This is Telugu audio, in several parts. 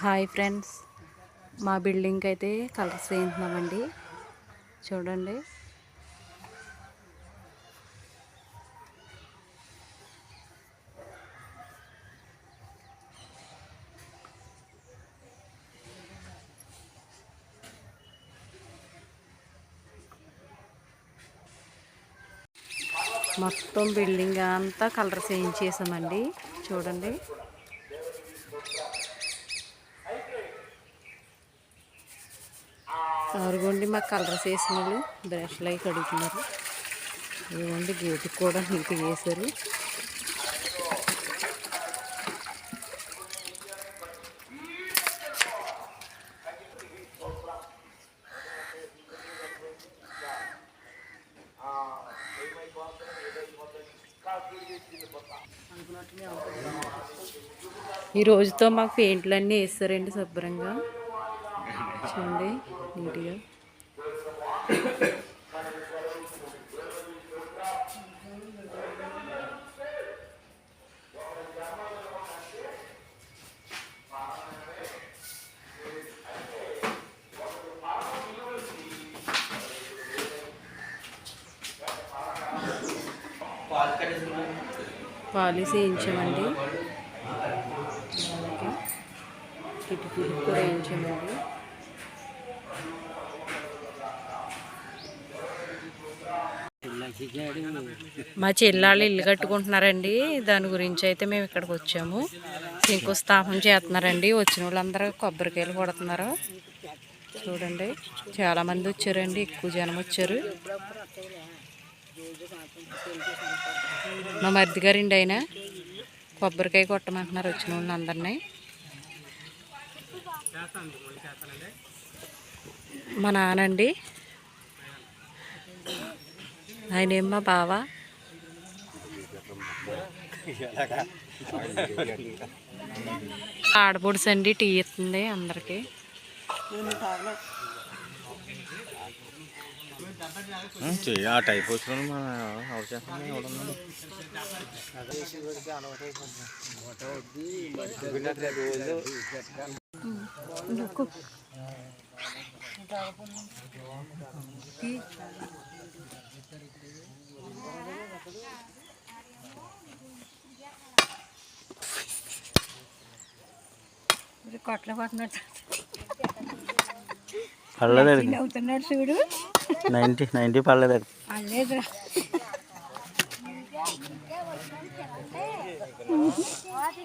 Hi friends. మా బిల్డింగ్కి అయితే కలర్స్ వేయింటున్నామండి చూడండి. మొత్తం బిల్డింగ్ అంతా కలర్స్ వేయించేసామండి. చూడండి. అరుగుండి మాకు కలర్స్ వేసిన వాళ్ళు బ్రష్లు అవి కడుగుతున్నారు. ఇదిగోండి గేటు కూడా నీట్గా వేశారు ఈ రోజుతో మాకు పెయింట్లు అన్నీ వేస్తారండి శుభ్రంగా. చూడండి నీట్గా. పాలసీ వేయించామండి అలాగే కిటికీలు కూడా వేయించామండి. మా చెల్లాళ్ళు ఇల్లు కట్టుకుంటున్నారండి. దాని గురించి అయితే మేము ఇక్కడికి వచ్చాము. శంకుస్థాపన చేస్తున్నారండి. వచ్చిన వాళ్ళందరూ కొబ్బరికాయలు కొడుతున్నారు. చూడండి చాలామంది వచ్చారండి. ఎక్కువ జనం వచ్చారు. మా మరిది గారండి ఆయన. కొబ్బరికాయ కొట్టమంటున్నారు వచ్చిన వాళ్ళందరినీ. మా నానండి ఆయన ఏం మా బావ? ఆడపొడుసు అండి టీ ఇస్తుంది అందరికి. ఆ టైప్ వచ్చిన కొట్ల పట్టినట్టు పర్లేదండి అవుతున్నాడు చూడు. నైంటీ నైంటీ పర్లేదండి అల్లేదురా అది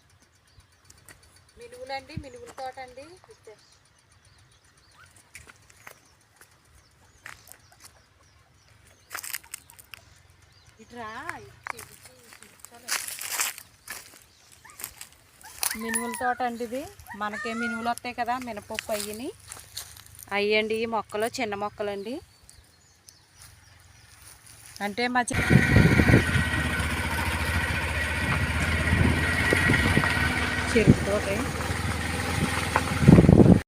మినుగులండి మినుగుల తోట అండి. ఇట్రా. మినుముల తోట అండి ఇది మనకే మినుములు వస్తాయి కదా మినపప్పు అయ్యని అయ్యండి ఈ మొక్కలు చిన్న మొక్కలండి అంటే మా